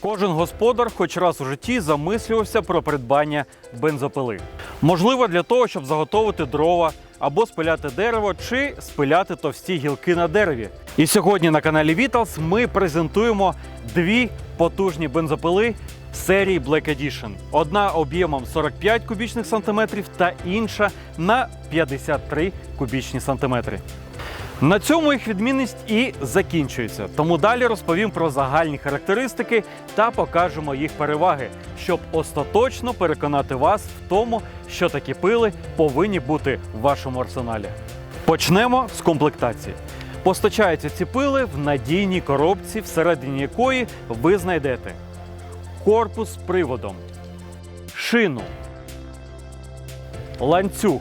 Кожен господар хоч раз у житті замислювався про придбання бензопили. Можливо, для того, щоб заготовити дрова або спиляти дерево чи спиляти товсті гілки на дереві. І сьогодні на каналі Vitals ми презентуємо дві потужні бензопили серії Black Edition. Одна об'ємом 45 кубічних сантиметрів та інша на 53 кубічні сантиметри. На цьому їх відмінність і закінчується. Тому далі розповім про загальні характеристики та покажемо їх переваги, щоб остаточно переконати вас в тому, що такі пили повинні бути в вашому арсеналі. Почнемо з комплектації. Постачаються ці пили в надійній коробці, всередині якої ви знайдете корпус з приводом, шину, ланцюг,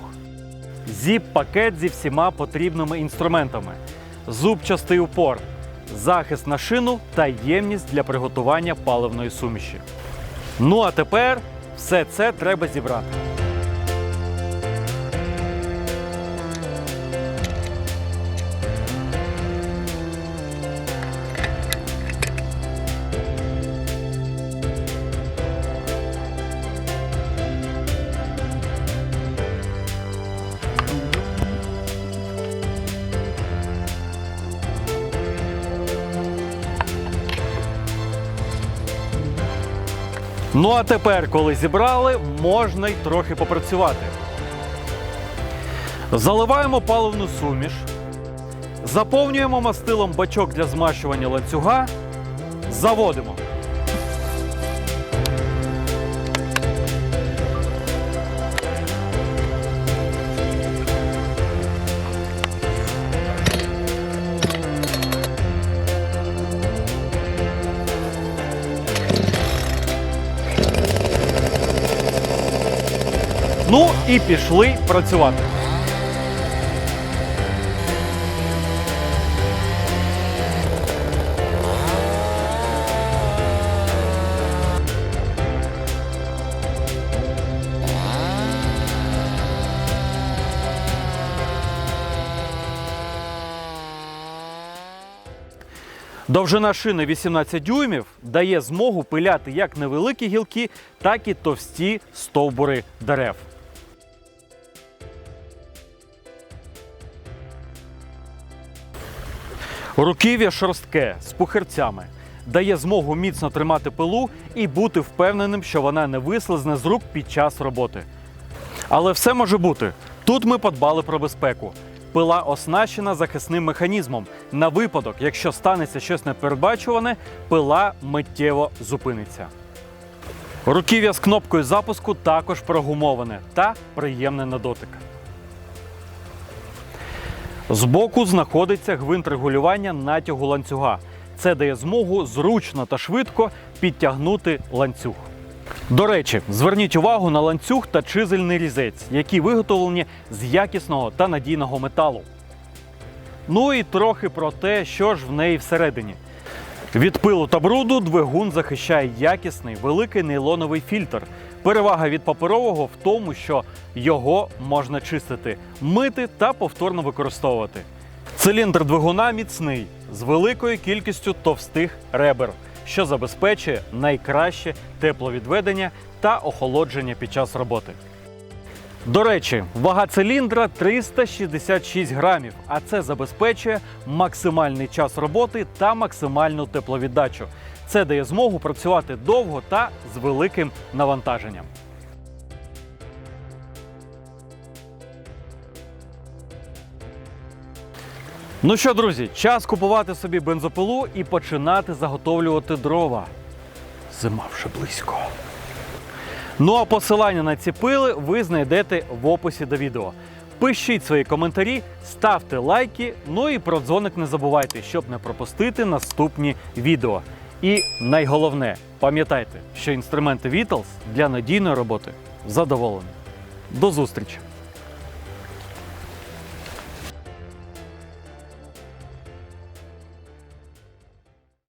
зіп-пакет зі всіма потрібними інструментами, зубчастий упор, захист на шину та ємність для приготування паливної суміші. Ну а тепер все це треба зібрати. Ну а тепер, коли зібрали, можна й трохи попрацювати. Заливаємо паливну суміш, заповнюємо мастилом бачок для змащування ланцюга, заводимо. Ну і пішли працювати. Довжина шини 18 дюймів дає змогу пиляти як невеликі гілки, так і товсті стовбури дерев. Руків'я шорстке з пухирцями дає змогу міцно тримати пилу і бути впевненим, що вона не вислизне з рук під час роботи. Але все може бути. Тут ми подбали про безпеку. Пила оснащена захисним механізмом. На випадок, якщо станеться щось непередбачуване, пила миттєво зупиниться. Руків'я з кнопкою запуску також прогумоване та приємне на дотик. Збоку знаходиться гвинт регулювання натягу ланцюга. Це дає змогу зручно та швидко підтягнути ланцюг. До речі, зверніть увагу на ланцюг та чизельний різець, які виготовлені з якісного та надійного металу. Ну і трохи про те, що ж в неї всередині. Від пилу та бруду двигун захищає якісний великий нейлоновий фільтр. Перевага від паперового в тому, що його можна чистити, мити та повторно використовувати. Циліндр двигуна міцний з великою кількістю товстих ребер, що забезпечує найкраще тепловідведення та охолодження під час роботи. До речі, вага циліндра 366 грамів, а це забезпечує максимальний час роботи та максимальну тепловіддачу. Це дає змогу працювати довго та з великим навантаженням. Ну що, друзі, час купувати собі бензопилу і починати заготовлювати дрова. Зима вже близько. Ну а посилання на ці пили ви знайдете в описі до відео. Пишіть свої коментарі, ставте лайки, ну і про дзвоник не забувайте, щоб не пропустити наступні відео. І найголовне, пам'ятайте, що інструменти Vitals для надійної роботи задоволені. До зустрічі!